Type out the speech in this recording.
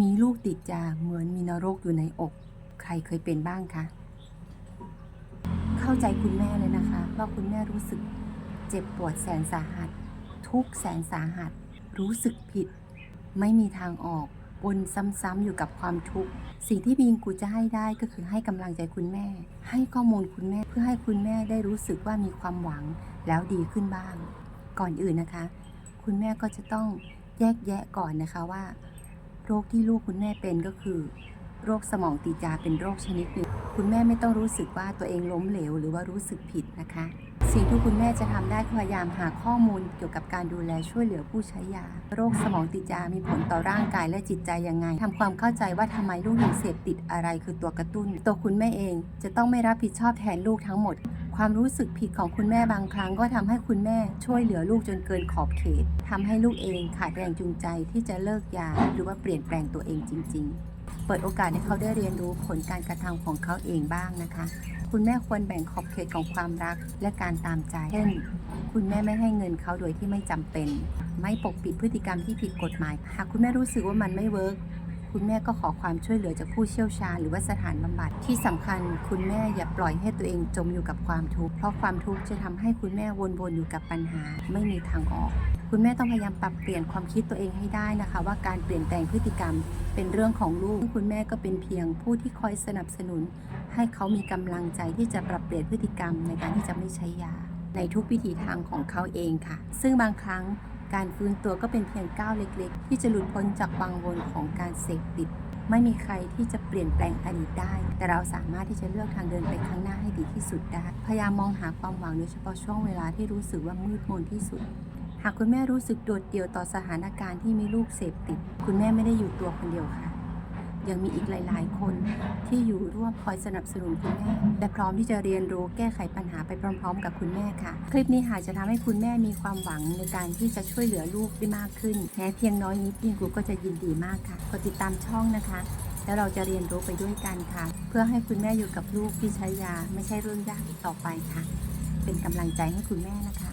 มีลูกติดยาเหมือนมีนรกอยู่ในอก ใครเคยเป็นบ้างคะ เข้าใจคุณแม่เลยนะคะ ว่าคุณแม่รู้สึกเจ็บปวดแสนสาหัส ทุกแสนสาหัส รู้สึกผิด ไม่มีทางออกวนซ้ำๆอยู่กับความทุกข์สิ่งที่บิงกูจะให้ได้ก็คือให้กำลังใจคุณแม่ ให้ข้อมูลคุณแม่เพื่อให้คุณแม่ได้รู้สึกว่ามีความหวังแล้วดีขึ้นบ้าง ก่อนอื่นนะคะ คุณแม่ก็จะต้องแยกแยะก่อนนะคะว่า รคที่ลูกคุณแม่เป็นก็คือ โรคสมองตีบยาเป็นโรคชนิดหนึ่งคุณแม่ไม่ต้องรู้สึกว่าตัวเองล้มเหลว หรือว่ารู้สึกผิดนะคะ สิ่งที่คุณแม่จะทำได้คือพยายามหาข้อมูลเกี่ยวกับการดูแลช่วยเหลือผู้ใช้ยา โรคสมองติดยามีผลต่อร่างกายและจิตใจยังไงทำความเข้าใจว่าทำไมลูกถึงเสพติดอะไรคือตัวกระตุ้น ตัวคุณแม่เองจะต้องไม่รับผิดชอบแทนลูกทั้งหมด ความรู้สึกผิดของคุณแม่บางครั้งก็ทำให้คุณแม่ช่วยเหลือลูกจนเกินขอบเขตทำให้ลูกเองขาดแรงจูงใจที่จะเลิกยาหรือว่าเปลี่ยนแปลงตัวเองจริง ๆ เปิดโอกาสให้เขาได้เรียนรู้ผลการกระทำของเขาเองบ้างนะคะ คุณแม่ควรแบ่งขอบเขตของความรักและการตามใจ เช่น คุณแม่ไม่ให้เงินเขาโดยที่ไม่จำเป็น ไม่ปกปิดพฤติกรรมที่ผิดกฎหมาย หากคุณแม่รู้สึกว่ามันไม่เวิร์ก คุณแม่ก็ขอความช่วยเหลือจากผู้เชี่ยวชาญ หรือว่าสถานบำบัดที่สำคัญ คุณแม่อย่าปล่อยให้ตัวเองจมอยู่กับความทุกข์เพราะความทุกข์จะทำให้คุณแม่วนๆอยู่กับปัญหา ไม่มีทางออก คุณแม่ต้องพยายามปรับเปลี่ยนความคิดตัวเองให้ได้นะคะ ว่าการเปลี่ยนแปลงพฤติกรรม เป็นเรื่องของลูกคุณแม่ก็เป็นเพียงผู้ที่คอยสนับสนุน ให้เขามีกำลังใจที่จะปรับเปลี่ยนพฤติกรรมในการที่จะไม่ใช้ยาในทุกวิถีทางของเขาเองค่ะ ซึ่งบางครั้ง การฟื้นตัวก็เป็นเพียงก้าวเล็กๆ ที่จะหลุดพ้นจากวังวนของการเสพติด ไม่มีใครที่จะเปลี่ยนแปลงอดีตได้ แต่เราสามารถที่จะเลือกทางเดินไปข้างหน้าให้ดีที่สุดได้ พยายามมองหาความหวังโดยเฉพาะช่วงเวลาที่รู้สึกว่ามืดมนที่สุดหากคุณแม่รู้สึกโดดเดี่ยวต่อสถานการณ์ที่มีลูกเสพติด คุณแม่ไม่ได้อยู่ตัวคนเดียวค่ะ ยังมีอีกหลาย ๆ คนที่อยู่ร่วมคอยสนับสนุนคุณแม่ และพร้อมที่จะเรียนรู้แก้ไขปัญหาไปพร้อม ๆ กับคุณแม่ค่ะ คลิปนี้หากจะทำให้คุณแม่มีความหวังในการที่จะช่วยเหลือลูกได้มากขึ้นแม้เพียงน้อยนิดพิงกูก็จะยินดีมากค่ะกดติดตามช่องนะคะ แล้วเราจะเรียนรู้ไปด้วยกันค่ะ เพื่อให้คุณแม่อยู่กับลูกที่ใช้ยาไม่ใช่เรื่องยากอีกต่อไปค่ะ เป็นกำลังใจให้คุณแม่นะคะ